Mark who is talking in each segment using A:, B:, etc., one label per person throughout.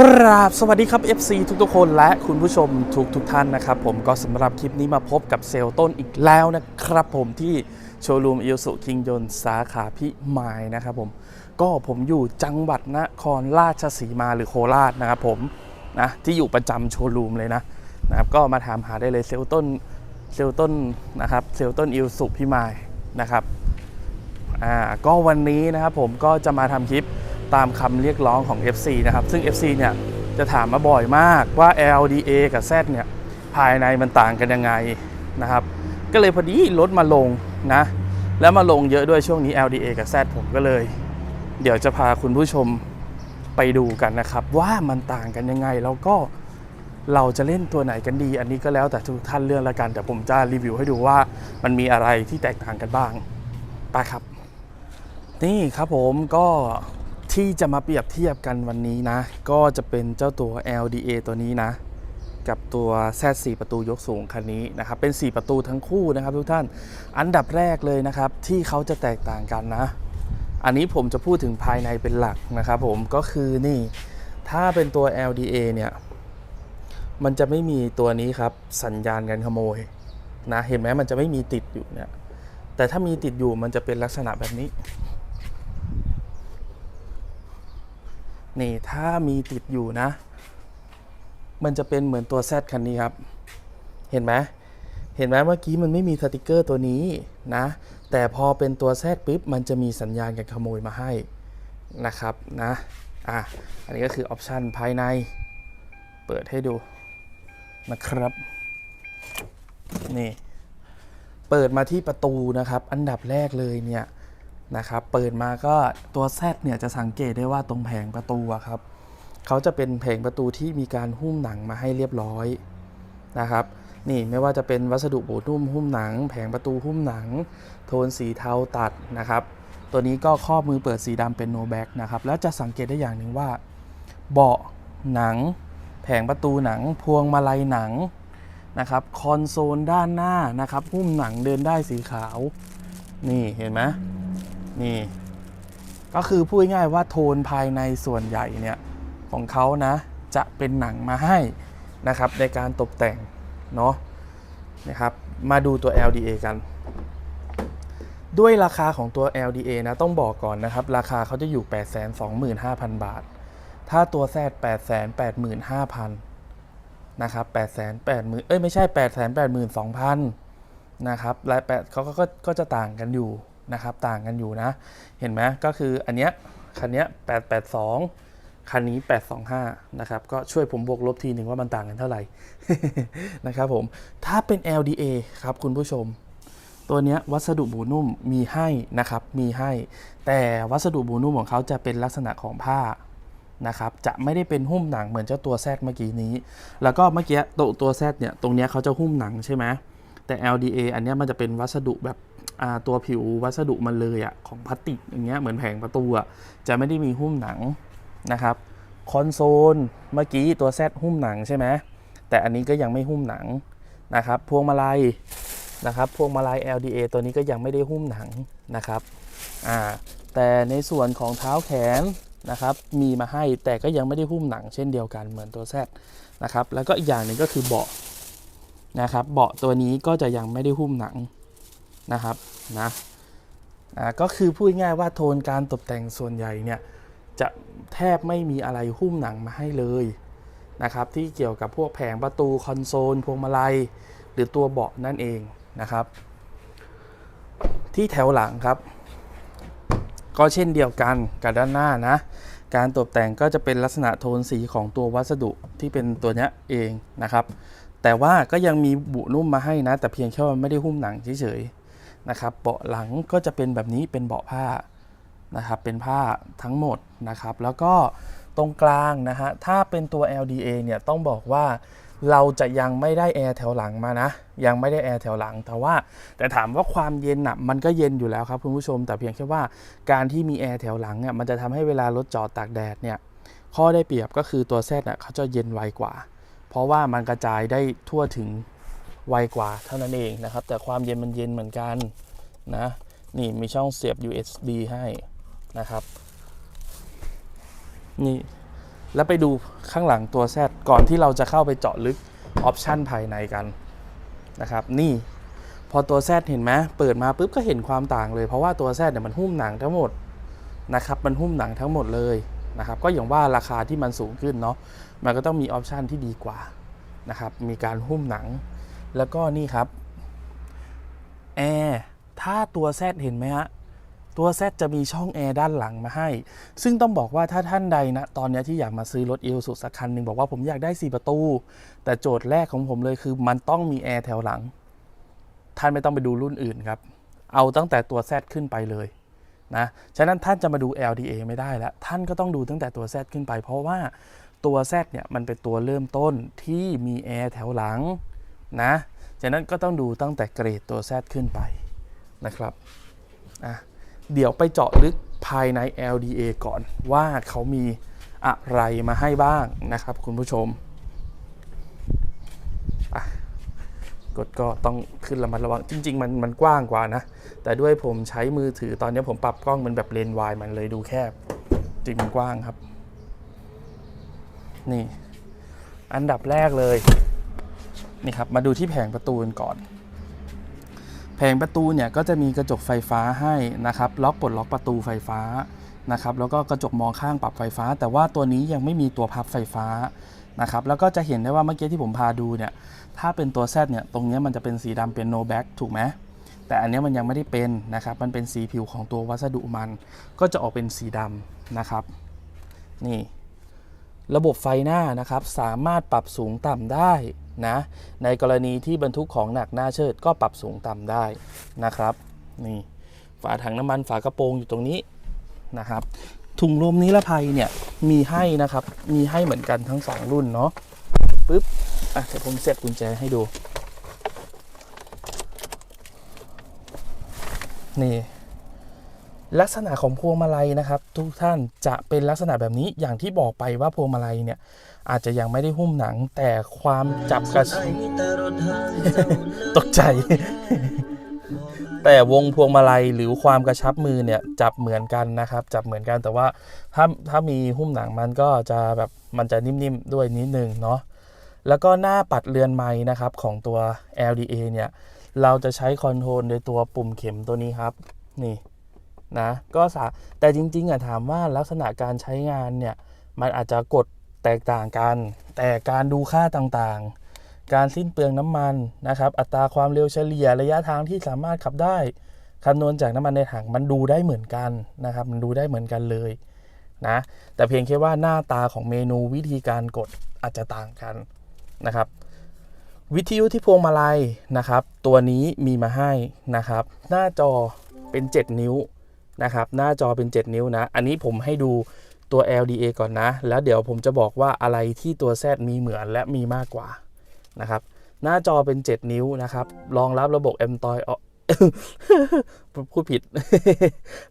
A: กราบสวัสดีครับ FC ทุกๆคนและคุณผู้ชมทุกทุกๆท่านนะครับ ผมก็สำหรับคลิปนี้มาพบกับเซลล์ต้นอีกแล้วนะครับ ผมที่โชว์รูมอิ s สุคิงยนสาขาพิมายนะครับผมก็ผมอยู่จังหวัดนครราชสีมาหรือโคราชนะครับผมนะที่อยู่ประจำโชว์รูมเลยนะนะครับก็มาถามหาได้เลยเซลล์ต้นเซลล์ต้นนะครับเซลล์ต้นอิ s สุพิมายนะครับอ่าก็วันนี้นะครับผมก็จะมาทำคลิป ตามคำเรียกร้องของ FC นะครับ ซึ่ง FC เนี่ยจะถามมาบ่อยมากว่า LDA กับ Z เนี่ยภายในมันต่างกันยังไงนะครับ ก็เลยพอดีลดมาลงนะ แล้วมาลงเยอะด้วยช่วงนี้ LDA กับ Z ผมก็เลย เดี๋ยวจะพาคุณผู้ชมไปดูกันนะครับ ว่ามันต่างกันยังไงแล้วก็เราจะเล่นตัวไหนกันดี อันนี้ก็แล้วแต่ทุกท่านเรื่องละกันแต่ผมจะรีวิวให้ดูว่ามันมีอะไรที่แตกต่างกันบ้างไปครับ นี่ครับผมก็ ที่จะมาเปรียบเทียบกันวันนี้นะ ก็จะเป็นเจ้าตัว LDA ตัวนี้นะ กับตัว Z4 ประตูยกสูงคันนี้นะครับ เป็น 4 ประตูทั้งคู่นะครับทุกท่านอันดับแรกเลยนะครับ ที่เขาจะแตกต่างกันนะ อันนี้ผมจะพูดถึงภายในเป็นหลักนะครับผมก็คือนี่ถ้าเป็นตัว LDA เนี่ยมันจะไม่มีตัวนี้ครับสัญญาณการขโมยนะเห็นไหมมันจะไม่มีติดอยู่เนี่ยแต่ถ้ามีติดอยู่มันจะเป็นลักษณะแบบนี้ นี่ถ้ามีติดอยู่นะ มันจะเป็นเหมือนตัวแซดคันนี้ครับ เห็นไหมเห็นไหมเมื่อกี้มันไม่มีสติกเกอร์ตัวนี้นะ แต่พอเป็นตัวแซดปุ๊บมันจะมีสัญญาณการขโมยมาให้นะครับนะอะอันนี้ก็คือออปชันภายใน เปิดให้ดูนะครับ นี่ เปิดมาที่ประตูนะครับ อันดับแรกเลยเนี่ย นะครับเปิดมาก็ตัว Z เนี่ยจะสังเกตได้ว่าตรงแผงประตูะครับเขาจะเป็นแผงประตูที่มีการหุ้มหนังมาให้เรียบร้อยนะครับนี่ไม่ว่าจะเป็นวัสดุโบนุ่มหุ้มหนัง แผงประตูหุ้มหนัง โทนสีเทาตัดนะครับ ตัวนี้ก็ครอบมือเปิดสีดำเป็นโนแบ็กนะครับแล้วจะสังเกตได้อย่างหนึ่งว่า เบาะหนัง แผงประตูหนัง พวงมาลัยหนังนะครับคอนโซลด้านหน้านะครับหุ้มหนังเดินได้สีขาว นี่เห็นไหม นี่ ก็คือพูดง่ายๆว่าโทนภายในส่วนใหญ่เนี่ยของเขานะจะเป็นหนังมาให้นะครับในการตกแต่งเนาะนะครับมาดูตัว LDA กัน ด้วยราคาของตัว LDA นะต้องบอกก่อนนะครับ ราคาเขาจะอยู่ 825,000 บาท ถ้าตัวแซด885,000นะครับ8 8 0 0 0เอ้ยไม่ใช่ 8 8 2 0 0 0 นะครับรายแปดเขาก็ก็จะต่างกันอยู่ นะครับต่างกันอยู่นะ เห็นไหมก็คืออันเนี้ยคันเนี้ย882 คันนี้ 825 นะครับ ก็ช่วยผมบวกลบทีหนึ่งว่ามันต่างกันเท่าไหร่นะครับผมถ้าเป็น LDA ครับคุณผู้ชม ตัวเนี้ยวัสดุบูนุ่มมีให้นะครับมีให้ แต่วัสดุบูนุ่มของเขาจะเป็นลักษณะของผ้านะครับจะไม่ได้เป็นหุ้มหนังเหมือนเจ้าตัวแซดเมื่อกี้นี้ แล้วก็เมื่อกี้ตัวตัวแซดเนี่ยตรงเนี้ยเขาจะหุ้มหนังใช่ไหมแต่ LDA อันเนี้ยมันจะเป็นวัสดุแบบ ตัวผิววัสดุมันเลยอะของพลาสติกอย่างเงี้ยเหมือนแผงประตูอะจะไม่ได้มีหุ้มหนังนะครับคอนโซลเมื่อกี้ตัวแซดหุ้มหนังใช่ไหมแต่อันนี้ก็ยังไม่หุ้มหนังนะครับพวงมาลัยนะครับพวงมาลัย LDA ตัวนี้ก็ยังไม่ได้หุ้มหนังนะครับอ่าแต่ในส่วนของเท้าแขนนะครับมีมาให้แต่ก็ยังไม่ได้หุ้มหนังเช่นเดียวกันเหมือนตัวแซดนะครับแล้วก็อีกอย่างหนึ่งก็คือเบาะนะครับเบาะตัวนี้ก็จะยังไม่ได้หุ้มหนัง นะครับนะก็คือพูดง่ายว่าโทนการตกแต่งส่วนใหญ่เนี่ยจะแทบไม่มีอะไรหุ้มหนังมาให้เลยนะครับที่เกี่ยวกับพวกแผงประตูคอนโซลพวงมาลัย หรือตัวเบาะนั่นเองนะครับ ที่แถวหลังครับ ก็เช่นเดียวกันกับด้านหน้านะ การตกแต่งก็จะเป็นลักษณะโทนสีของตัววัสดุที่เป็นตัวเนี้ยเองนะครับ แต่ว่าก็ยังมีบุนุ่มมาให้นะ แต่เพียงแค่ว่าไม่ได้หุ้มหนังเฉยๆ นะครับเบาะหลังก็จะเป็นแบบนี้เป็นเบาะผ้านะครับเป็นผ้าทั้งหมดนะครับ แล้วก็ตรงกลางนะฮะถ้าเป็นตัว LDA เนี่ยต้องบอกว่าเราจะยังไม่ได้แอร์แถวหลังมานะ ยังไม่ได้แอร์แถวหลัง แต่ว่าแต่ถามว่าความเย็นอะมันก็เย็นอยู่แล้วครับคุณผู้ชม แต่เพียงแค่ว่าการที่มีแอร์แถวหลังเนี่ยมันจะทำให้เวลารถจอดตากแดดเนี่ยข้อได้เปรียบก็คือตัวแซดอะเขาจะเย็นไวกว่า เพราะว่ามันกระจายได้ทั่วถึง ไวกว่าเท่านั้นเองนะครับ แต่ความเย็นมันเย็นเหมือนกันนะ นี่มีช่องเสียบ USB ให้นะครับ นี่ แล้วไปดูข้างหลังตัว Z ก่อนที่เราจะเข้าไปเจาะลึกออปชันภายในกันนะครับ นี่พอตัว Z เห็นไหมเปิดมาปุ๊บก็เห็นความต่างเลย เพราะว่าตัว Z เนี่ยมันหุ้มหนังทั้งหมดนะครับ มันหุ้มหนังทั้งหมดเลยนะครับ ก็อย่างว่าราคาที่มันสูงขึ้นเนาะ มันก็ต้องมีออปชันที่ดีกว่านะครับ มีการหุ้มหนัง แล้วก็นี่ครับแอร์ถ้าตัว Z เห็นไหมฮะ ตัว Z จะมีช่องแอร์ด้านหลังมาให้ ซึ่งต้องบอกว่าถ้าท่านใดนะ ตอนนี้ที่อยากมาซื้อรถเอลสุสักคันหนึ่งบอกว่าผมอยากได้ 4 ประตู แต่โจทย์แรกของผมเลยคือมันต้องมีแอร์แถวหลัง ท่านไม่ต้องไปดูรุ่นอื่นครับ เอาตั้งแต่ตัว Z ขึ้นไปเลยนะ ฉะนั้นท่านจะมาดู LDA ไม่ได้แล้ว ท่านก็ต้องดูตั้งแต่ตัว Z ขึ้นไป เพราะว่าตัว Z เนี่ยมันเป็นตัวเริ่มต้นที่มีแอร์แถวหลัง นะฉะนั้นก็ต้องดูตั้งแต่เกรดตัว Z ขึ้นไปนะครับอะเดี๋ยวไปเจาะลึกภายใน LDA ก่อนว่าเขามีอะไรมาให้บ้างนะครับ คุณผู้ชมกดก็ต้องขึ้นระมัดระวังจริง ๆ มันมันกว้างกว่านะ แต่ด้วยผมใช้มือถือตอนนี้ผมปรับกล้องมันแบบเลนวายมันเลยดูแคบ จริงมันกว้างครับ นี่ อันดับแรกเลย นี่ครับมาดูที่แผงประตูกันก่อน แผงประตูเนี่ยก็จะมีกระจกไฟฟ้าให้นะครับล็อกปลดล็อกประตูไฟฟ้านะครับแล้วก็กระจกมองข้างปรับไฟฟ้า แต่ว่าตัวนี้ยังไม่มีตัวพับไฟฟ้านะครับแล้วก็จะเห็นได้ว่าเมื่อกี้ที่ผมพาดูเนี่ยถ้าเป็นตัว Z เนี่ยตรงนี้มันจะเป็นสีดำเป็น no back ถูกไหมแต่อันนี้มันยังไม่ได้เป็นนะครับมันเป็นสีผิวของตัววัสดุมัน ก็จะออกเป็นสีดำนะครับนี่ระบบไฟหน้านะครับสามารถปรับสูงต่ำได้ นะ ในกรณีที่บรรทุกของหนักหน้าเชิดก็ปรับสูงต่ำได้นะครับ นี่ฝาถังน้ำมันฝากระโปรงอยู่ตรงนี้นะครับ ถุงลมนิรภัยเนี่ยมีให้นะครับ มีให้เหมือนกันทั้ง 2 รุ่นเนาะปึ๊บอะเดี๋ยวผมเซ็ตกุญแจให้ดู นี่ ลักษณะของพวงมาลัยนะครับ ทุกท่านจะเป็นลักษณะแบบนี้อย่างที่บอกไปว่าพวงมาลัยเนี่ยอาจจะยังไม่ได้หุ้มหนังแต่ความจับกระชตกใจ แต่วงพวงมาลัยหรือความกระชับมือเนี่ยจับเหมือนกันนะครับ จับเหมือนกันแต่ว่าถ้าถ้ามีหุ้มหนังมันก็จะแบบมันจะนิ่มๆด้วยนิดนึงเนาะแล้วก็หน้าปัดเรือนไม้นะครับของตัว LDA เนี่ยเราจะใช้คอนโทรลโดยตัวปุ่มเข็มตัวนี้ครับ นี่ นะก็สาแต่จริงๆอะถามว่าลักษณะการใช้งานเนี่ยมันอาจจะกดแตกต่างกัน แต่การดูค่าต่างๆ การสิ้นเปลืองน้ำมันนะครับ อัตราความเร็วเฉลี่ยระยะทางที่สามารถขับได้คำนวณจากน้ำมันในถังมันดูได้เหมือนกันนะครับ มันดูได้เหมือนกันเลยนะ แต่เพียงแค่ว่าหน้าตาของเมนูวิธีการกดอาจจะต่างกันนะครับ วิทยุที่พวงมาลัยนะครับ ตัวนี้มีมาให้นะครับ หน้าจอเป็น 7 นิ้ว นะครับหน้าจอเป็น 7 นิ้วนะ อันนี้ผมให้ดูตัว LDA ก่อนนะ แล้วเดี๋ยวผมจะบอกว่าอะไรที่ตัว Z มีเหมือนและมีมากกว่านะครับหน้าจอเป็น 7 นิ้วนะครับรองรับระบบ Android อพูดผิด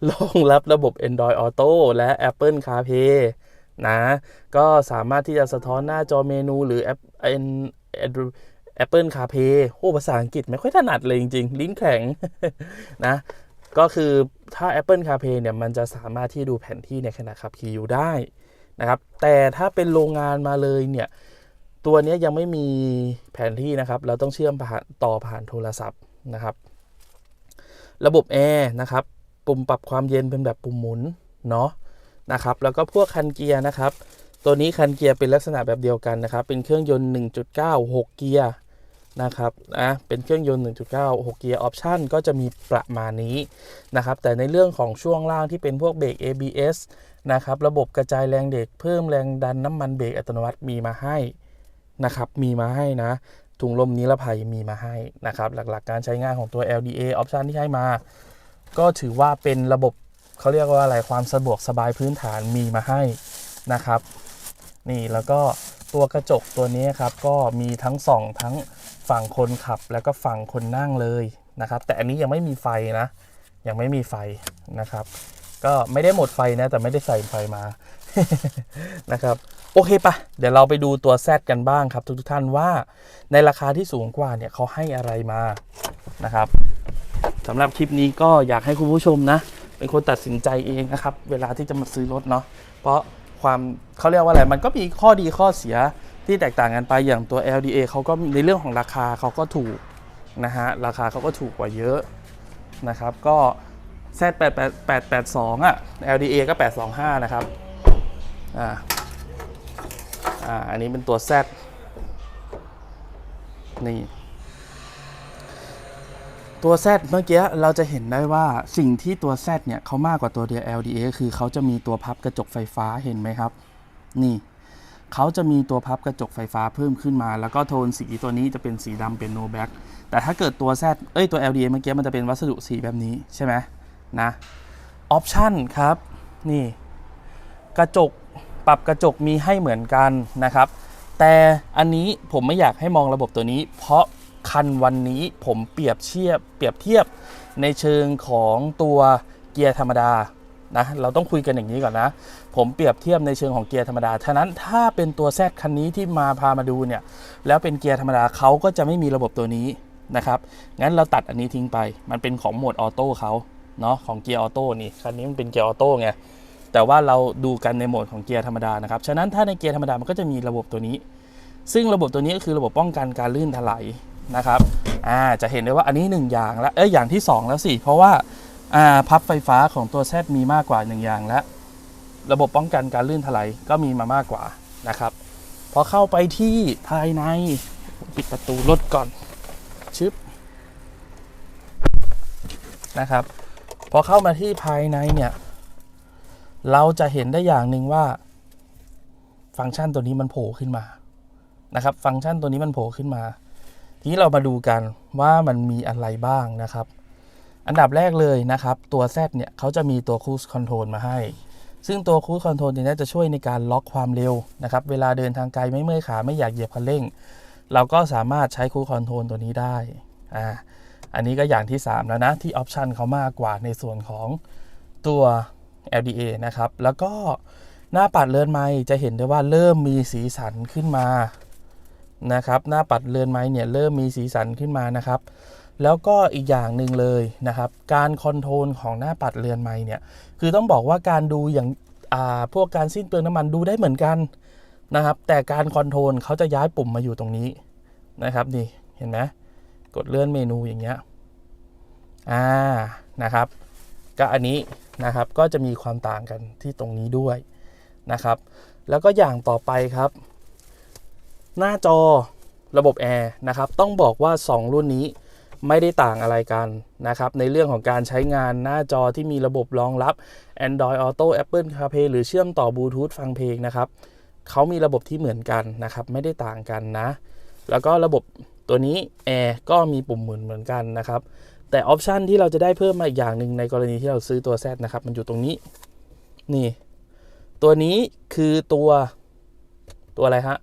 A: รองรับระบบ Android Auto และ Apple CarPlay นะ ก็สามารถที่จะสะท้อนหน้าจอเมนูหรือ App Apple CarPlay โอ้ภาษาอังกฤษไม่ค่อยถนัดเลยจริง ๆ ลิ้นแข็งนะ ก็คือถ้า Apple CarPlay เนี่ยมันจะสามารถที่ดูแผนที่ในขณะขับขี่อยู่ได้นะครับ แต่ถ้าเป็นโรงงานมาเลยเนี่ย ตัวนี้ยยังไม่มีแผนที่นะครับ เราต้องเชื่อมผ่านต่อผ่านโทรศัพท์นะครับ ระบบแอร์นะครับ ปุ่มปรับความเย็นเป็นแบบปุ่มหมุนเนาะนะครับ แล้วก็พวกคันเกียร์นะครับ ตัวนี้คันเกียร์เป็นลักษณะแบบเดียวกันนะครับ เป็นเครื่องยนต์ 1.9 6 เกียร์ นะครับอะเป็นเครื่องยนต์ 1.9 6 เกียร์ออปชันก็จะมีประมาณนี้นะครับแต่ในเรื่องของช่วงล่างที่เป็นพวกเบรก ABS นะครับระบบกระจายแรงเด็กเพิ่มแรงดันน้ำมันเบรกอัตโนมัติมีมาให้นะครับมีมาให้นะถุงลมนิรภัยมีมาให้นะครับหลักๆ การใช้งานของตัว LDA ออปชันที่ให้มา ก็ถือว่าเป็นระบบเขาเรียกว่าอะไรความสะดวกสบายพื้นฐานมีมาให้นะครับ นี่แล้วก็ตัวกระจกตัวนี้ครับก็มีทั้งสองทั้ง ฝั่งคนขับแล้วก็ฝั่งคนนั่งเลยนะครับ แต่อันนี้ยังไม่มีไฟนะ ยังไม่มีไฟนะครับ ก็ไม่ได้หมดไฟนะ แต่ไม่ได้ใส่ไฟมานะครับ โอเคปะเดี๋ยวเราไปดูตัว Z กันบ้างครับ ทุกๆท่านว่าในราคาที่สูงกว่าเนี่ยเขาให้อะไรมานะครับสำหรับคลิปนี้ก็อยากให้คุณผู้ชมนะ เป็นคนตัดสินใจเองนะครับ เวลาที่จะมาซื้อรถเนาะเพราะความเขาเรียกว่าอะไรมันก็มีข้อดีข้อเสีย ที่แตกต่างกันไปอย่างตัว LDA เขาก็ในเรื่องของราคาเขาก็ถูกนะฮะราคาเขาก็ถูกกว่าเยอะนะครับ ก็ Z 8 8 8 8 2 อะ LDA ก็ 825 นะครับอ่าอ่าอันนี้เป็นตัว Z นี่ตัว Z เมื่อกี้เราจะเห็นได้ว่าสิ่งที่ตัว Z เนี่ยเขามากกว่าตัวเดีย LDA คือเขาจะมีตัวพับกระจกไฟฟ้าเห็นไหมครับ นี่ เขาจะมีตัวพับกระจกไฟฟ้าเพิ่มขึ้นมา แล้วก็โทนสีตัวนี้จะเป็นสีดำเป็น no black แต่ถ้าเกิดตัว Z เอ้ยตัว LDA เมื่อกี้มันจะเป็นวัสดุสีแบบนี้ใช่ไหมนะออปชันครับนี่กระจกปรับกระจกมีให้เหมือนกันนะครับ แต่อันนี้ผมไม่อยากให้มองระบบตัวนี้ เพราะคันวันนี้ผมเปรียบเทียบเปรียบเทียบในเชิงของตัวเกียร์ธรรมดา นะเราต้องคุยกันอย่างนี้ก่อนนะ ผมเปรียบเทียบในเชิงของเกียร์ธรรมดา ฉะนั้นถ้าเป็นตัวแซดคันนี้ที่มาพามาดูเนี่ย แล้วเป็นเกียร์ธรรมดาเขาก็จะไม่มีระบบตัวนี้นะครับ งั้นเราตัดอันนี้ทิ้งไป มันเป็นของโหมดออโต้เขาเนาะของเกียร์ออโต้นี่ คันนี้มันเป็นเกียร์ออโต้ไง แต่ว่าเราดูกันในโหมดของเกียร์ธรรมดานะครับ ฉะนั้นถ้าในเกียร์ธรรมดา มันก็จะมีระบบตัวนี้ ซึ่งระบบตัวนี้ก็คือระบบป้องกันการลื่นถลายนะครับ อ่า จะเห็นได้ว่าอันนี้ 1 อย่างแล้ว เอ้ย อย่างที่ 2 แล้วสิ เพราะว่า อ่าพับไฟฟ้าของตัวแซดมีมากกว่า1อย่างแล้วระบบป้องกันการลื่นถลายก็มีมามากกว่านะครับ พอเข้าไปที่ภายในปิดประตูรถก่อนชึบนะครับ พอเข้ามาที่ภายในเนี่ย เราจะเห็นได้อย่างหนึ่งว่า ฟังก์ชันตัวนี้มันโผล่ขึ้นมานะครับ ฟังก์ชันตัวนี้มันโผล่ขึ้นมา ทีนี้เรามาดูกันว่ามันมีอะไรบ้างนะครับ อันดับแรกเลยนะครับ ตัว Z เนี่ยเขาจะมีตัว Cruise Control มาให้ ซึ่งตัว Cruise Control เนี่ยจะช่วยในการล็อกความเร็วนะครับ เวลาเดินทางไกลไม่เมื่อยขาไม่อยากเหยียบคันเร่ง เราก็สามารถใช้ Cruise Control ตัวนี้ได้อ่าอันนี้ก็อย่างที่ 3 แล้วนะ ที่ออปชันเขามากกว่าในส่วนของตัว LDA นะครับ แล้วก็หน้าปัดเลื่อนไม้จะเห็นได้ว่าเริ่มมีสีสันขึ้นมานะครับ หน้าปัดเลื่อนไม้เนี่ยเริ่มมีสีสันขึ้นมานะครับ แล้วก็อีกอย่างหนึ่งเลยนะครับ การคอนโทรลของหน้าปัดเรือนไม้เนี่ย คือต้องบอกว่าการดูอย่างาพวกการสิ้นเปลืองน้ำมันดูได้เหมือนกันนะครับ แต่การคอนโทรลเขาจะย้ายปุ่มมาอยู่ตรงนี้นะครับนี่เห็นไหมกดเลื่อนเมนูอย่างเงี้ยอ่านะครับก็อันนี้นะครับก็จะมีความต่างกันที่ตรงนี้ด้วยนะครับ แล้วก็อย่างต่อไปครับ หน้าจอระบบแอร์นะครับ ต้องบอกว่า 2 รุ่นนี้ ไม่ได้ต่างอะไรกันนะครับ ในเรื่องของการใช้งานหน้าจอที่มีระบบรองรับ Android Auto Apple CarPlay หรือเชื่อมต่อบลูทูธฟังเพลงนะครับเขามีระบบที่เหมือนกันนะครับ ไม่ได้ต่างกันนะ แล้วก็ระบบตัวนี้แอร์ก็มีปุ่มหมุนเหมือนกันนะครับ แต่ออปชันที่เราจะได้เพิ่มมาอีกอย่างหนึ่งในกรณีที่เราซื้อตัว Z นะครับ มันอยู่ตรงนี้ นี่ ตัวนี้คือตัวตัวอะไรฮะ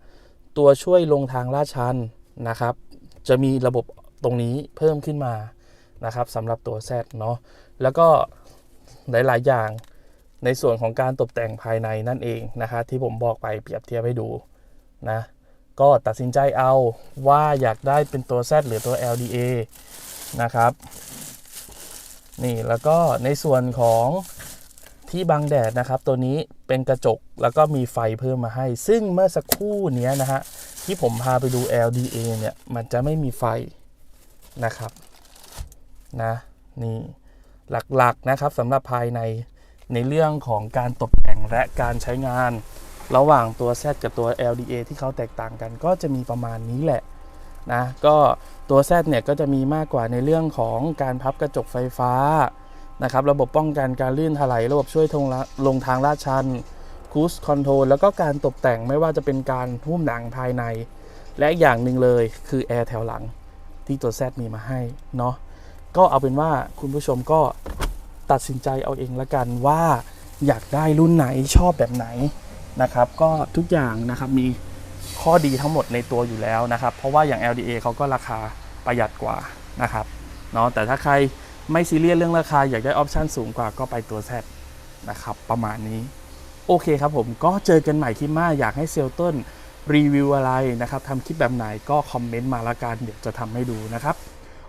A: ตัวช่วยลงทางลาดชันนะครับ จะมีระบบ ตรงนี้เพิ่มขึ้นมานะครับสำหรับตัว Z เนาะแล้วก็หลาย ๆ อย่างในส่วนของการตกแต่งภายในนั่นเองนะครับที่ผมบอกไปเปรียบเทียบให้ดูนะก็ตัดสินใจเอาว่าอยากได้เป็นตัว Z หรือตัว LDA นะครับนี่แล้วก็ในส่วนของที่บังแดดนะครับ ตัวนี้เป็นกระจกแล้วก็มีไฟเพิ่มมาให้ ซึ่งเมื่อสักครู่เนี้ยนะฮะที่ผมพาไปดู LDA เนี่ยมันจะไม่มีไฟ นะครับนะนี่หลักๆนะครับสำหรับภายในในเรื่องของการตกแต่งและการใช้งาน ระหว่างตัว Z กับตัว LDA ที่เขาแตกต่างกัน ก็จะมีประมาณนี้แหละนะก็ตัว Z เนี่ยก็จะมีมากกว่าในเรื่องของการพับกระจกไฟฟ้านะครับระบบป้องกันการลื่นถลายระบบช่วยทงลงทางลาดชันคูสคอนโทรลแล้วก็การตกแต่งไม่ว่าจะเป็นการหุ้มหนังภายใน และอย่างหนึ่งเลยคือแอร์แถวหลัง ที่ตัว Z มีมาให้เนาะก็เอาเป็นว่าคุณผู้ชมก็ตัดสินใจเอาเองละกันว่าอยากได้รุ่นไหนชอบแบบไหนนะครับ ก็ทุกอย่างนะครับมีข้อดีทั้งหมดในตัวอยู่แล้วนะครับ เพราะว่าอย่าง LDA เขาก็ราคาประหยัดกว่านะครับเนาะแต่ถ้าใครไม่ซีเรียสเรื่องราคาอยากได้ออปชันสูงกว่าก็ไปตัว Z นะครับ ประมาณนี้ โอเคครับผมก็เจอกันใหม่คลิปหน้าอยากให้เซลต้น รีวิวอะไรนะครับทำคลิปแบบไหนก็คอมเมนต์มาละกันเดี๋ยวจะทำให้ดูนะครับ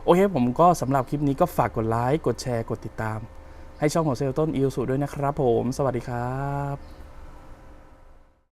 A: โอเคผมก็สำหรับคลิปนี้ก็ฝากกดไลค์กดแชร์กดติดตาม ให้ช่องของเซลต้นอิลสุด้วยนะครับผม สวัสดีครับ